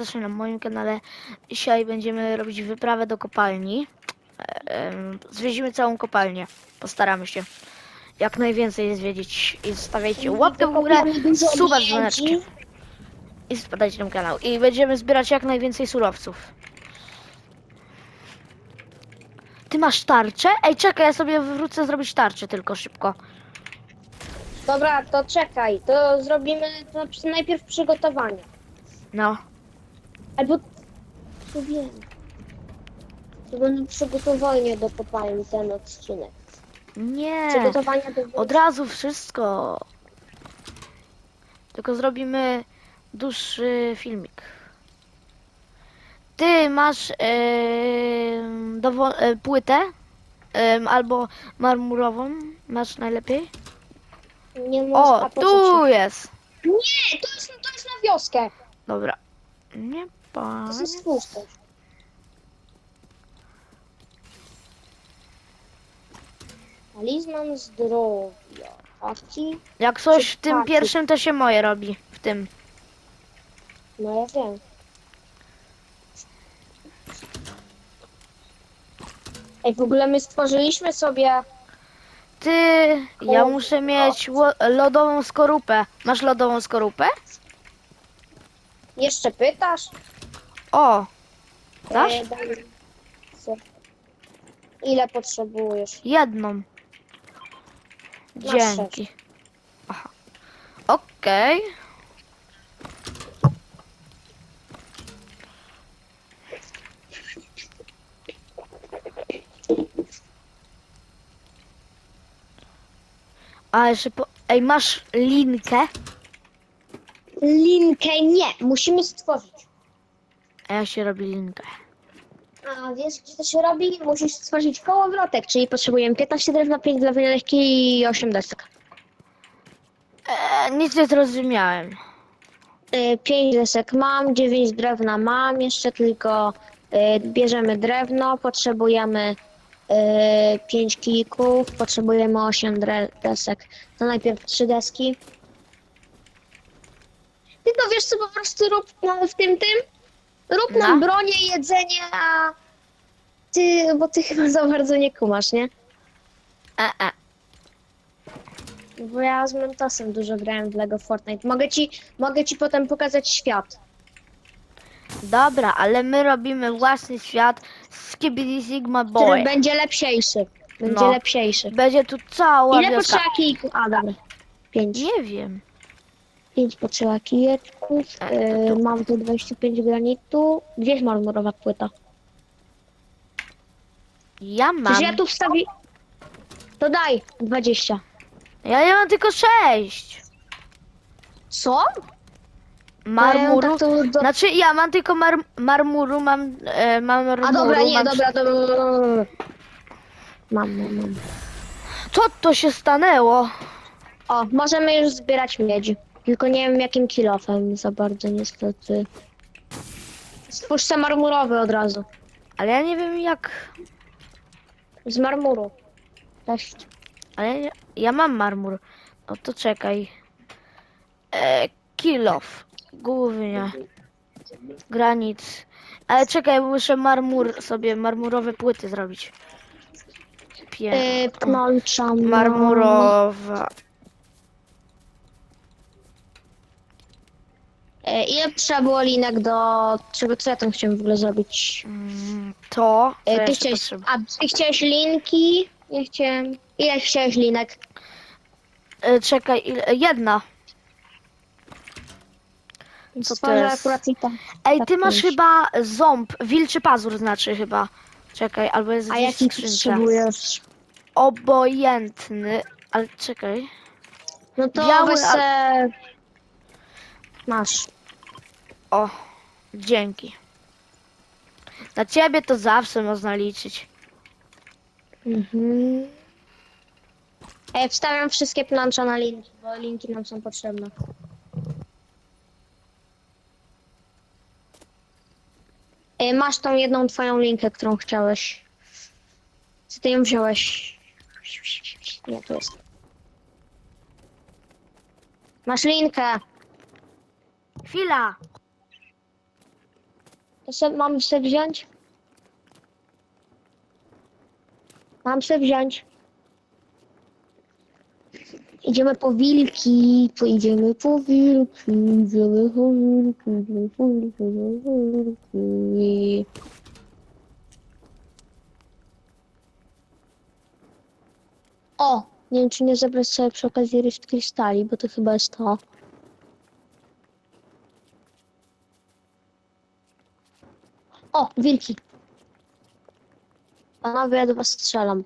Zacznie na moim kanale. Dzisiaj będziemy robić wyprawę do kopalni. E, Zwiedzimy całą kopalnię. Postaramy się jak najwięcej zwiedzić. I zostawiajcie łapkę w górę, suba z dzwoneczkiem. I spadajcie na kanał. I będziemy zbierać jak najwięcej surowców. Ty masz tarczę? Ej, czekaj, ja sobie wrócę zrobić tarczę tylko szybko. Dobra, to czekaj, to zrobimy to najpierw przygotowanie. No. Albo... To wiem. To będą przygotowanie do kopalni ten odcinek. Nie. Przygotowania do... Od razu wszystko. Tylko zrobimy dłuższy filmik. Ty masz em, dowo- e, płytę em, albo marmurową. Masz najlepiej? Nie można O, tu jest. Nie, to jest, to jest na wioskę. Dobra. Nie To panie. jest pusto. Talizman zdrowia. Taki? Jak coś w tym pierwszym, to się moje robi. W tym. No ja wiem. Ej, w ogóle my stworzyliśmy sobie... Ty, ja muszę mieć ło- lodową skorupę. Masz lodową skorupę? Jeszcze pytasz? O, dasz? E, co? Ile potrzebujesz? Jedną. Masz Dzięki. Aha. Okej. A jeszcze po... Ej, masz linkę? Linkę nie, musimy stworzyć. A ja się robi linkę. A wiesz, gdzie to się robi? Musisz stworzyć kołowrotek, czyli potrzebujemy 15 drewna, 5 dla leki i 8 desek. E, nic nie zrozumiałem. 5 desek mam, 9 drewna mam, jeszcze tylko y, bierzemy drewno, potrzebujemy 5 kijków, potrzebujemy 8 dre- desek. To najpierw 3 deski. Ty to wiesz co, po prostu rób no, w tym tym? Rób nam No. bronię, jedzenie, a ty, bo ty chyba za bardzo nie kumasz, nie? E, e. Bo ja z Mentosem dużo grałem w Lego Fortnite. Mogę ci, mogę ci potem pokazać świat. Dobra, ale my robimy własny świat Skibidi Sigma który Boy. będzie lepsiejszy. Będzie No. lepsiejszy. Będzie tu cała Ile potrzeba kijków? A, dobra. Pięć. Nie wiem. Pięć potrzeba kijeczków. Yy, tu. mam tu 25 granitu. Gdzie jest marmurowa płyta? Ja mam. Przecież ja tu wstawi... To daj 20. Ja nie mam tylko sześć. Co? Marmuru. Tak to do... Znaczy ja mam tylko mar marmuru, mam, e, mam marmuru. A dobra, nie, mam... dobra, dobra. dobra. Mam, mam, mam. Co to się stanęło? O, możemy już zbierać miedź. Tylko nie wiem jakim kilofem za bardzo niestety. Se marmurowy od razu. Ale ja nie wiem jak. Z marmuru. Też. Ale ja, ja mam marmur. No to czekaj. E, kilof. Głównie. Granic. Ale czekaj, muszę marmur sobie, marmurowe płyty zrobić. Pie... Yy, pnącza. no. Marmurowa. Ile trzeba było linek do... Czego, co ja tam chciałem w ogóle zrobić? Mm, To. co Yy, ty jeszcze chciałeś... A ty chciałeś linki? Ja chciałem... Ile chciałeś linek? E, czekaj, ile- jedna. Co to Stworzę jest? akurat i tam. Ej, Tak ty masz chyba ząb, wilczy pazur znaczy chyba. Czekaj, albo jest A gdzieś w jaki skrzynce. potrzebujesz? Obojętny, ale czekaj. No to Biały, weź a- se... Masz. O, dzięki. Na ciebie to zawsze można liczyć. Mhm. Ej, wstawiam wszystkie plancze na linki, bo linki nam są potrzebne. Ej, masz tą jedną twoją linkę, którą chciałeś. Co ty ją wziąłeś? Nie, tu jest. Masz linkę. Chwila. Se, mam se wziąć? Mam se wziąć. Idziemy po wilki, pojedziemy po wilki, idziemy po wilki, idziemy po wilki, idziemy po wilki. O! Nie wiem, czy nie zabrać sobie przy okazji ryż krystali, bo to chyba jest to. O, wilki. Panowie, ja do was strzelam.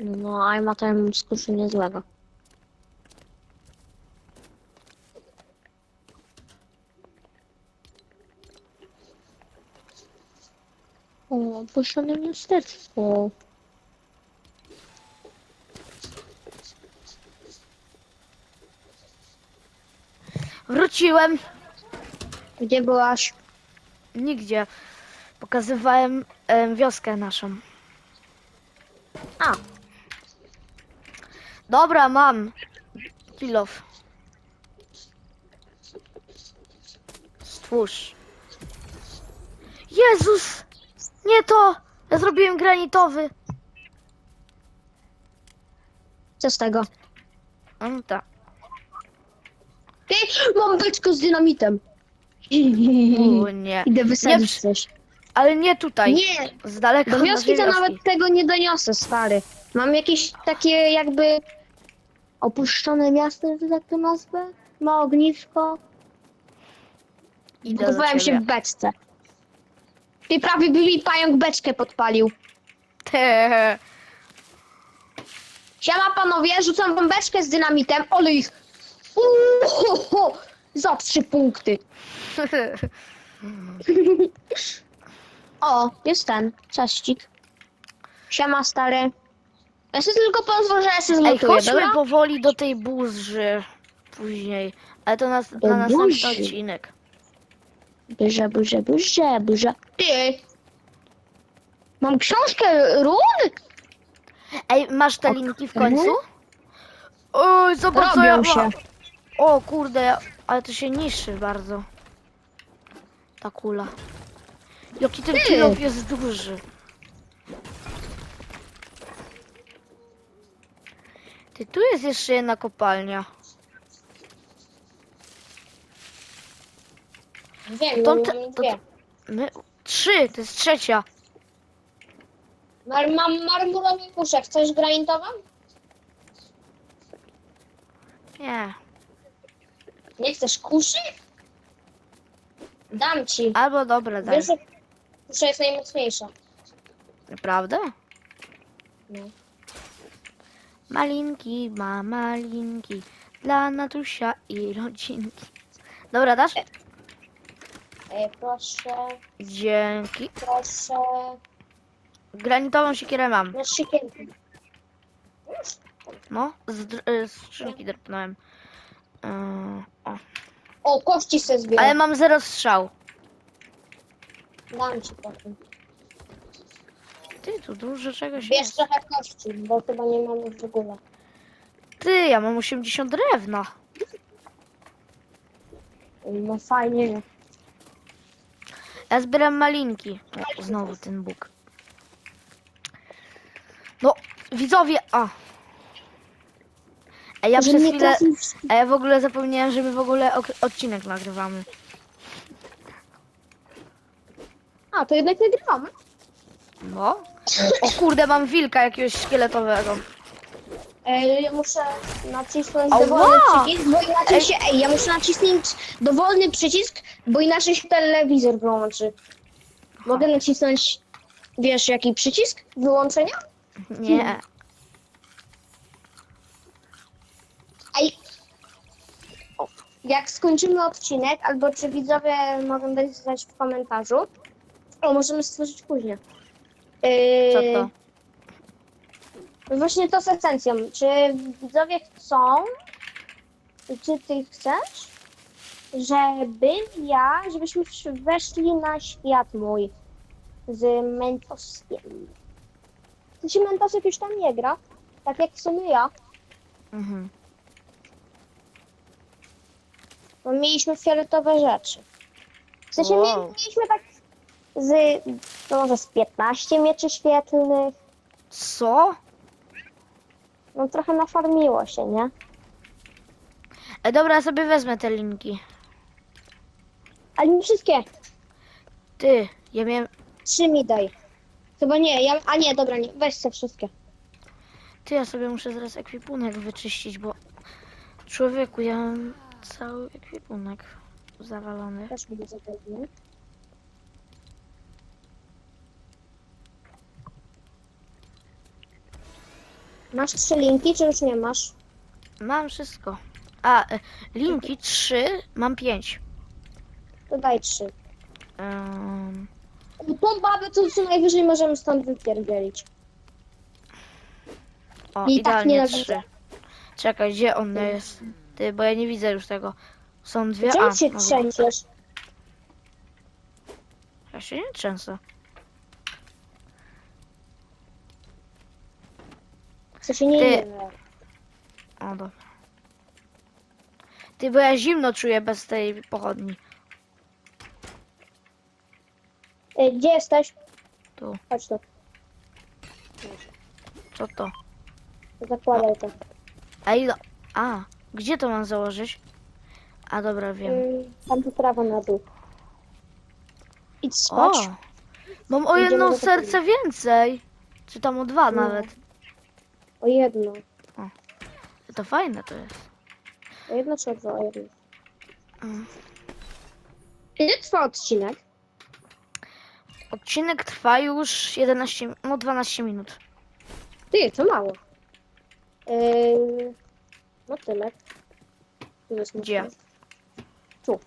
No, a ma tam skurczu niezłego. O, poszedłem miasteczko. Wróciłem. Gdzie byłaś? Nigdzie. Pokazywałem em, wioskę naszą. A, Dobra, mam. Kilof. Stwórz. Jezus! Nie to! Ja zrobiłem granitowy. co z tego? No tak. Ty, mam beczkę z dynamitem. U, nie. Idę wysadzić Nie, coś. Ale nie tutaj. Nie, Z daleka do wioski to nawet tego nie doniosę, stary. Mam jakieś takie jakby opuszczone miasto, że tak to nazwę. Ma ognisko. Budowałem się w beczce. Ty prawie by mi pająk beczkę podpalił. Te. Siema panowie, rzucam wam beczkę z dynamitem, ale ich... Uuu, za trzy punkty. O, jest ten, cześcik. Siema stary. Ja sobie tylko pozwól, że ja się Ej, zmontuję, chodźmy dobra? powoli do tej burzy później. Ale to nas, Do na następny odcinek. Burza, burza, burza, burza. Ty! Mam książkę run? Ej, masz te linki w końcu? Oj, zobacz co ja Robią się. mam. O kurde, ale to się niszczy bardzo. Ta kula. Jaki ten kilop jest duży. Ty, tu jest jeszcze jedna kopalnia. Wiem, To mam te- to-. My, trzy, to jest trzecia. Mar mam marmurowy puszek. Chcesz granitową? Nie. Nie chcesz kuszy? Dam ci. Albo dobra, daj. Wiesz, że kusza jest najmocniejsza. Naprawdę? No. Malinki, ma malinki. Dla Natusia i rodzinki. Dobra, dasz? E, proszę, Dzięki. proszę. Granitową siekierę mam. Na siekierkę. No, z, dr- y, z skrzynki drpnąłem. O. O, kości se zbieram. Ale mam zero strzał. Dam ci potem. Ty, tu dużo czegoś Bierz jest. trochę kości, bo chyba nie mamy w ogóle. Ty, ja mam 80 drewna. No fajnie. Ja zbieram malinki. O, znowu ten Bóg. No, widzowie, a. A ja Że przez chwilę, trafił w- a ja w ogóle zapomniałem, że my w ogóle ok- odcinek nagrywamy. A, to jednak nagrywamy. No. O kurde, mam wilka jakiegoś szkieletowego. Ej, ja muszę nacisnąć Ała! dowolny przycisk, bo inaczej Ej. się... Ej, ja muszę nacisnąć dowolny przycisk, bo inaczej się telewizor wyłączy. Mogę nacisnąć, wiesz, jaki przycisk wyłączenia? Nie. Ej, o, jak skończymy odcinek, albo czy widzowie mogą dać znać w komentarzu, o, możemy stworzyć później. Yy, Co to? Właśnie to z esencją. Czy widzowie chcą, czy ty chcesz, żebym ja, żebyśmy weszli na świat mój z Mentoskiem. To się Mentosek już tam nie gra, tak jak w sumie ja. Mhm. Bo mieliśmy fioletowe rzeczy. W sensie Wow. wow. mieliśmy tak z, no może z 15 mieczy świetlnych. Co? No trochę nafarmiło się, nie? E, dobra, ja sobie wezmę te linki. Ale nie wszystkie. Ty, ja miałem... Trzy mi daj. Chyba nie, ja, a nie, dobra, nie, weź te wszystkie. Ty, ja sobie muszę zaraz ekwipunek wyczyścić, bo... Człowieku, ja mam cały ekwipunek zawalony. Też zapewne. Masz trzy linki, czy już nie masz? Mam wszystko. A, e, linki trzy, mam pięć. To daj trzy. Um, Tą babę to co najwyżej możemy stąd wypierdzielić. o, I tak idealnie nienawidzę. trzy. Czekaj, gdzie on jest? Ty, bo ja nie widzę już tego. Są dwie, a, Czemu się trzęsiesz? Ja się nie trzęsę. Co się nie Ty-? O, dobra. Ty, bo ja zimno czuję bez tej pochodni. Ej, Gdzie jesteś? Tu. Chodź tu, Co to? zakładaj to. A ile? A, gdzie to mam założyć? A, dobra, wiem. Tam tu prawo na dół. Idź O! spać. Mam o Idziemy jedno do serce więcej. Czy tam o dwa No. nawet. O jedno. To fajne to jest. O jedno czy o dwa? O jedno. Mm. Ile trwa odcinek? Odcinek trwa już 11, no 12 minut. Ty, to mało. Yy, no tyle. Tu jest Gdzie? mocno. Tu.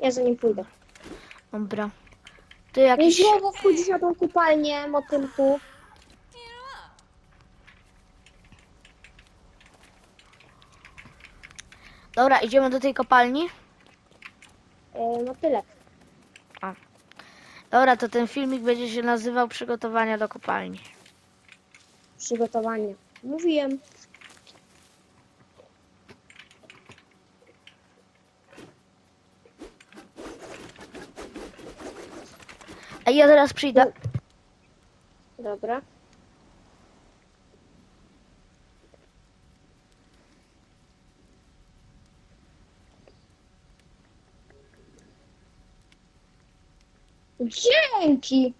Ja za nim pójdę. Dobra. Ty No jakiś... znowu wchodzisz na tą kupalnię, motylku. Dobra, idziemy do tej kopalni? Yy, motylek. Dobra, to ten filmik będzie się nazywał Przygotowania do kopalni. Przygotowanie. Mówiłem. Ja zaraz przyjdę. Dobra. Dzięki!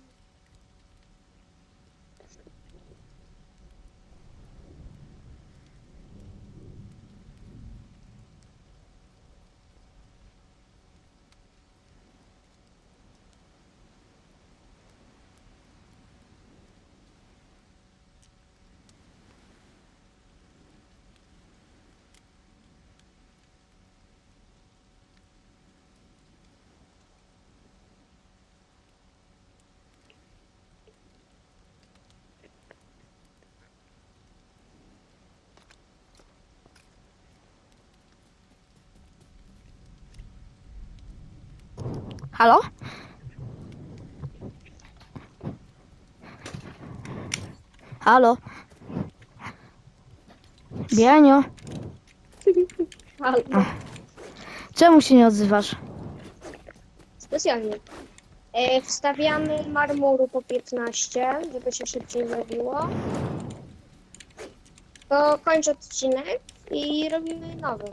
Halo? Halo? Bianio, Albo czemu się nie odzywasz? specjalnie. E, wstawiamy marmuru po 15, żeby się szybciej zrobiło. To kończę odcinek i robimy nowy.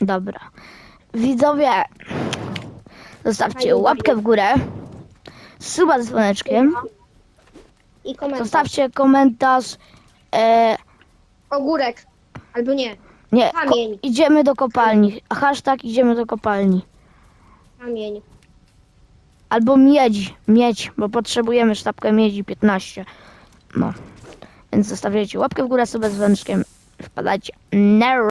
Dobra. Widzowie, zostawcie łapkę w górę, suba z dzwoneczkiem, I komentarz. zostawcie komentarz. E, Ogórek. Albo nie. nie, ko- Kamień. idziemy do kopalni. Hashtag idziemy do kopalni. Kamień. Albo miedź, miedź, bo potrzebujemy sztabkę miedzi 15. No. Więc zostawiajcie łapkę w górę sobie z dzwoneczkiem. Wpadajcie. Nero.